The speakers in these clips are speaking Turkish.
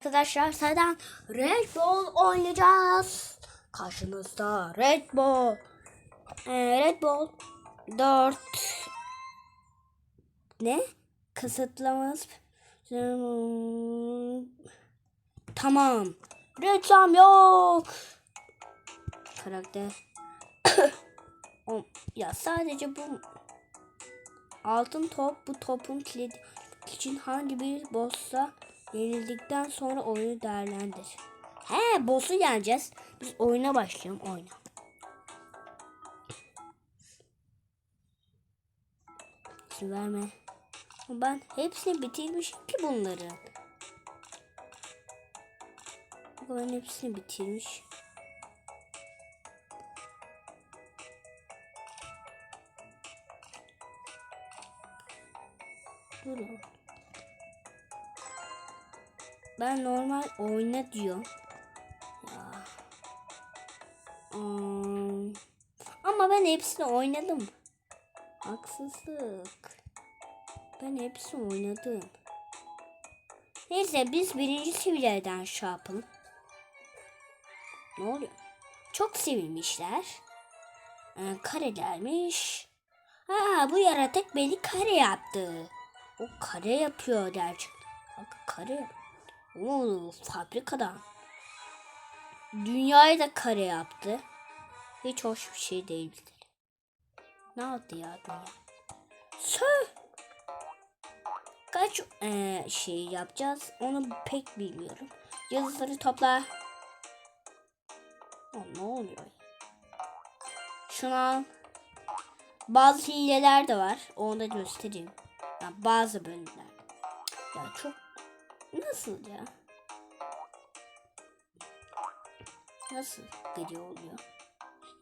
Arkadaşlar zaten Red Bull oynayacağız. Karşınızda Red Bull. Ee, Red Bull 4 ne? Kısıtlamamız Tamam. Reklam yok. Karakter. Ya sadece bu altın top bu topun kilidi için hangi bir boss'a yenildikten sonra oyunu değerlendir. He boss'u yeneceğiz. Biz oyuna başlayalım oyna. İzin verme. Ben hepsini bitirmişim ki bunların. Ben hepsini bitirmiş. Durun. Ben normal oyna diyorum. Ya. Hmm. Ama ben hepsini oynadım. Haksızlık. Ben hepsini oynadım. Neyse biz birinci seviyeden şey yapalım. Ne oluyor? Çok sevilmişler. Ee, karelermiş. Ha bu yaratık beni kare yaptı. O kare yapıyor gerçekten. Bak kare yap- Oo, fabrikadan. Dünyayı da kare yaptı. Hiç hoş bir şey değildir. Ne yaptı ya dünya? Söh! Kaç eee, şey yapacağız onu pek bilmiyorum. Yazıları topla. Aa, ne oluyor? Şunu al. Bazı hileler de var. Onu da göstereyim. Ya bazı bölümler. Ya çok nasıl ya? Nasıl geliyor oluyor?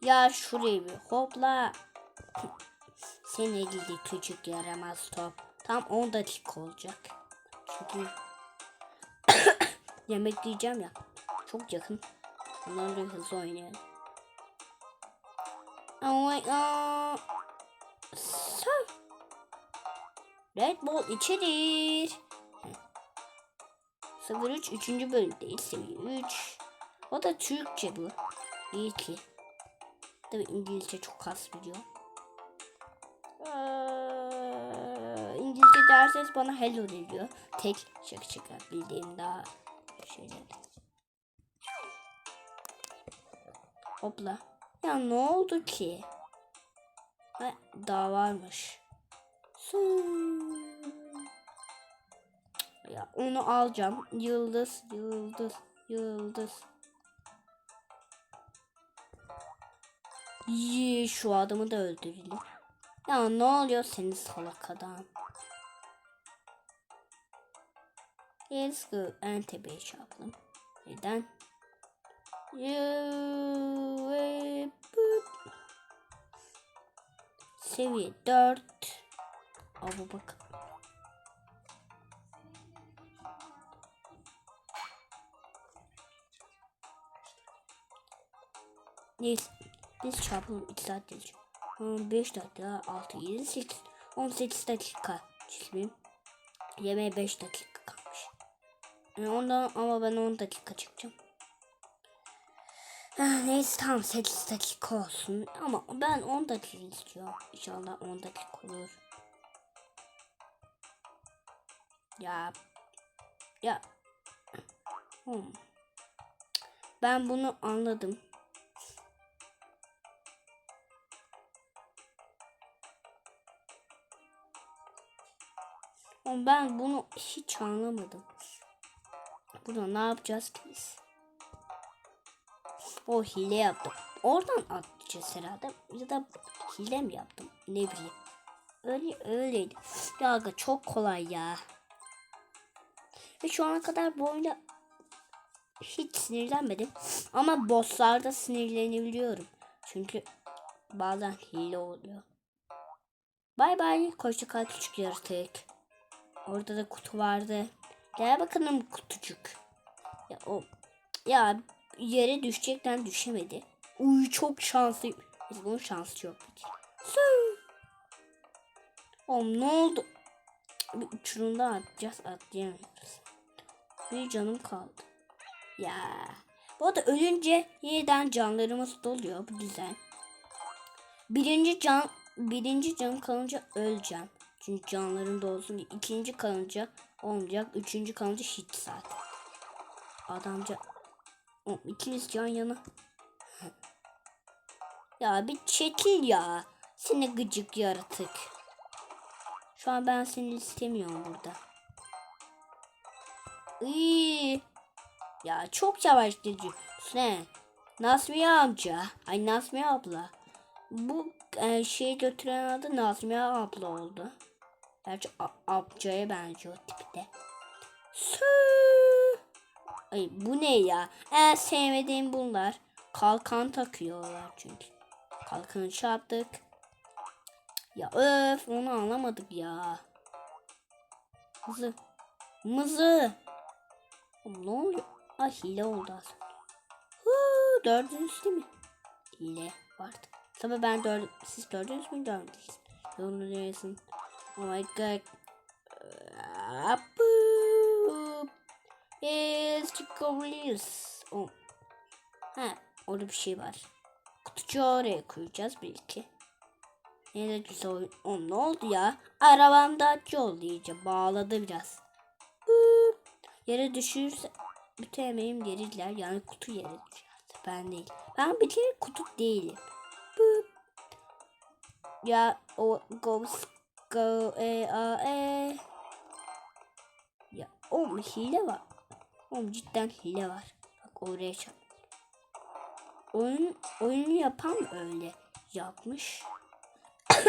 Ya şuraya bir hopla. Seni gidi küçük yaramaz top. Tam 10 dakika olacak. Çünkü yemek yiyeceğim ya. Çok yakın. Bunlarla hızlı oynayalım. Oh my. Red Bull içerir. 03 3. bölümdeyiz. Seviye 3. O da Türkçe bu. İyi ki. Tabi İngilizce çok az biliyor. Ee, İngilizce derseniz bana hello diyor. Tek şaka şaka bildiğim daha şeyler. Hopla. Ya ne oldu ki? Ha, daha varmış. Su. Ya onu alacağım. Yıldız, yıldız, yıldız. Yee, şu adamı da öldürelim. Ya ne oluyor senin salak adam? Let's go. En tepeye çarpalım. Neden? Seviye 4. Ama bak. Neyse. Biz çarpalım 2 saat gelecek. 5 dakika 6 7 8 18 dakika çizmeyeyim. Yemeğe 5 dakika kalmış. Yani ondan ama ben 10 dakika çıkacağım. Ah, Neyse tamam 8 dakika olsun ama ben 10 dakika istiyorum. İnşallah 10 dakika olur. Ya ya hmm. ben bunu anladım. Ama ben bunu hiç anlamadım. Burada ne yapacağız ki biz? O hile yaptım. Oradan atlayacağız herhalde. Ya da hile mi yaptım? Ne bileyim. Öyle öyleydi. Ya aga çok kolay ya. Ve şu ana kadar bu oyunda hiç sinirlenmedim. Ama bosslarda sinirlenebiliyorum. Çünkü bazen hile oluyor. Bay bay. Hoşça kal küçük yaratık. Orada da kutu vardı. Gel bakalım kutucuk. Ya o ya yere düşecekten düşemedi. Uy çok şanslıyım. Biz bunun şansı yok. Oğlum ne oldu? Bir uçurumda atacağız atlayamıyoruz. Bir canım kaldı. Ya. Bu arada ölünce yeniden canlarımız doluyor. Bu güzel. Birinci can birinci can kalınca öleceğim. Çünkü canlarım dolsun. diye. İkinci kalınca olmayacak. Üçüncü kalınca hiç zaten. Adamca Oğlum, ikimiz yan yana. ya bir çekil ya. Seni gıcık yaratık. Şu an ben seni istemiyorum burada. İyi. Ya çok yavaş gidiyorsun. Ne? Nazmiye amca. Ay Nazmiye abla. Bu e, şeyi götüren adı Nazmiye abla oldu. Gerçi a- amcaya benziyor tipte. Ay bu ne ya? En sevmediğim bunlar. Kalkan takıyorlar çünkü. Kalkanı çarptık. Ya öf onu anlamadık ya. Mızı. Mızı. Ne oluyor? Ay hile oldu aslında. Dördünüz değil mi? Hile vardı. Tabii ben dört, siz dördünüz mü dördünüz? Yolunu diyorsun. Oh my god. Apu. Yes, çıkabiliriz. Oh. Ha, orada bir şey var. Kutucuğu oraya koyacağız belki. Ne de güzel oyun. Oğlum ne oldu ya? Arabam da acı iyice. Bağladı biraz. Huu. Yere düşürürse bütün emeğim geri gider. Yani kutu yere düşer. Ben değil. Ben bir kere kutu değilim. Bu. Ya o go go e a e. Ya o hile var. Oğlum cidden hile var. Bak oraya çarp. Oyun oyunu yapan öyle yapmış.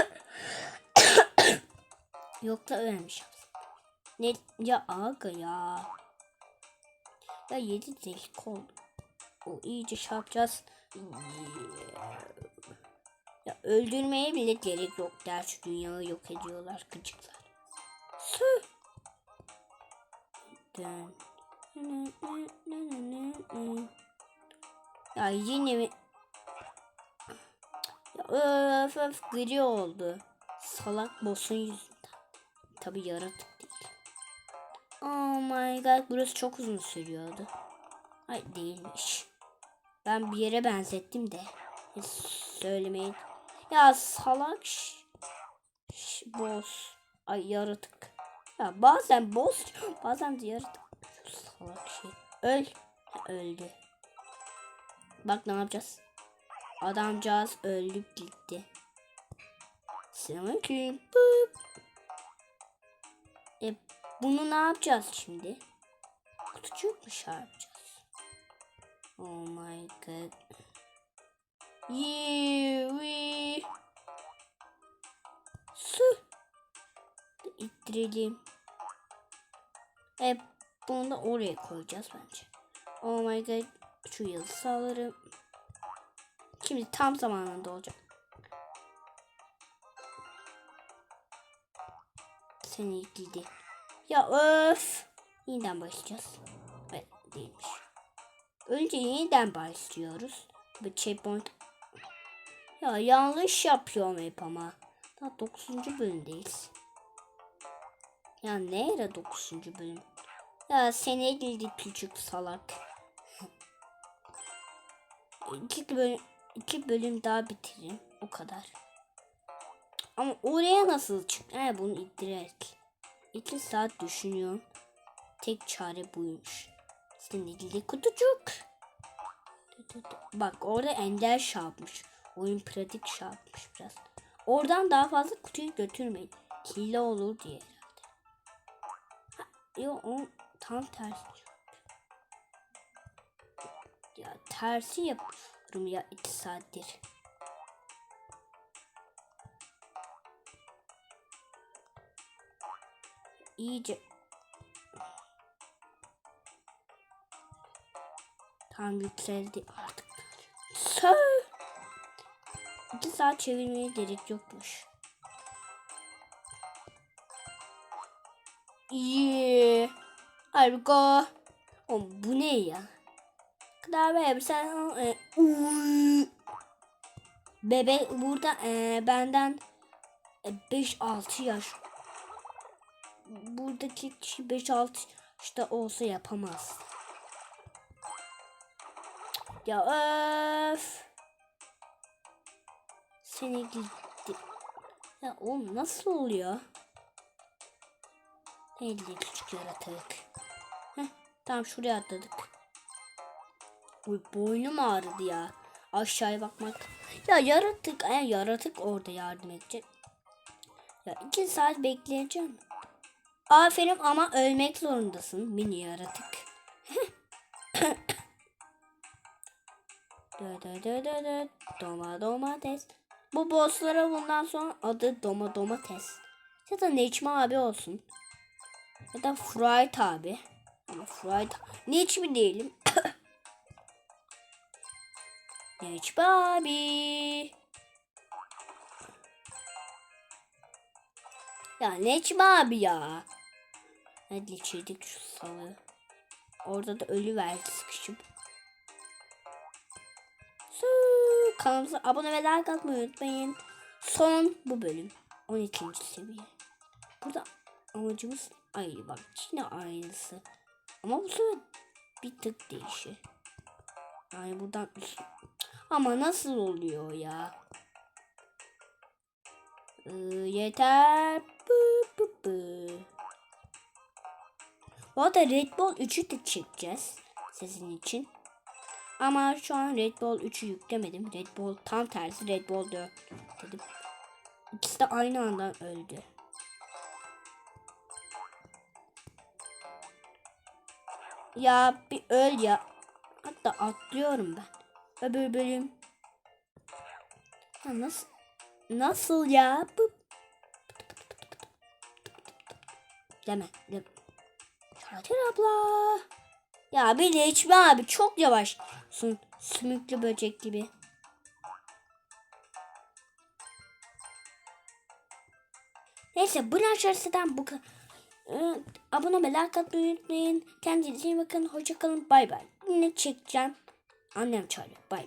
Yok da öğrenmiş. Ne ya aga ya. Ya yedi dakika oldu. O iyice çarpacağız. Ya öldürmeye bile gerek yok. Gerçi dünyayı yok ediyorlar gıcıklar. Sü. Dön. Ya yine mi? Ya öf öf gri oldu. Salak boss'un yüzünden. Tabi yaratık değil. Oh my god burası çok uzun sürüyordu. Ay değilmiş. Ben bir yere benzettim de. Hiç Söylemeyin. Ya salak ş- ş- boss. Ay yaratık. Ya bazen boss bazen de yaratık. Şu salak şey. Öl. Ha, öldü. Bak ne yapacağız. Adamcağız öldü gitti. Selamünaleyküm. E bunu ne yapacağız şimdi? Kutucuk mu çarpacağız? Oh my god. Yee, İttirelim. E bunu da oraya koyacağız bence. Oh my god. Şu yazı sağlarım. Şimdi tam zamanında olacak. Seni değil. Ya öf. Yeniden başlayacağız. Evet değilmiş. Önce yeniden başlıyoruz. Bu checkpoint. Ya yanlış yapıyorum hep ama. Daha 9. bölümdeyiz. Ya ne ara 9. bölüm? Ya sene girdi küçük salak. iki bölüm, iki bölüm daha bitiririm. O kadar. Ama oraya nasıl çık? He bunu ittirerek. İki saat düşünüyorum. Tek çare buymuş. Senin ilgili kutucuk. Bak orada ender şey yapmış. Oyun pratik şey yapmış biraz. Oradan daha fazla kutuyu götürmeyin. Hile olur diye herhalde. Ha, yo o tam tersi. Ya tersi yapıyorum ya iki saattir. İyice Tam yükseldi artık. Sö. İki saat çevirmeye gerek yokmuş. Yeah. Harika. Oğlum bu ne ya? Be sen e. Bebek burada e, benden 5-6 yaş. Buradaki kişi 5-6 İşte olsa yapamaz. Ya öf. Seni gitti. Ya oğlum nasıl oluyor? Neydi küçük yaratık. Heh, tamam şuraya atladık. Uy boynum ağrıdı ya. Aşağıya bakmak. Ya yaratık, e, yaratık orada yardım edecek. Ya iki saat bekleyeceğim. Aferin ama ölmek zorundasın mini yaratık. Dö dö dö dö dö. Doma domates. Bu bosslara bundan sonra adı Doma domates. Ya da Necmi abi olsun. Da Fright abi. Ama Fright Necmi değilim. Necmi abi. Ya Necmi abi ya. Hadi içirdik şu salı. Orada da ölü verdi sıkışıp. Su kanalımıza abone ve like atmayı unutmayın. Son bu bölüm. 12. seviye. Burada amacımız aynı bak yine aynısı. Ama bu sefer bir tık değişir. Yani buradan ama nasıl oluyor ya? Ee, yeter. Bu, bu, bu. Bu arada Red Bull 3'ü de çekeceğiz sizin için. Ama şu an Red Bull 3'ü yüklemedim. Red Bull tam tersi Red Bull 4 dedim. İkisi de aynı anda öldü. Ya bir öl ya. Hatta atlıyorum ben. Öbür bölüm. Ya nasıl? Nasıl ya? Bu... Deme. deme. Abla. Ya bir de içme abi çok yavaşsın. Sümüklü böcek gibi. Neyse bu açarsadan bu kadar. Abone ve like atmayı unutmayın. Kendinize iyi bakın. Hoşçakalın. Bay bay. Yine çekeceğim. Annem çağırıyor. Bay bay.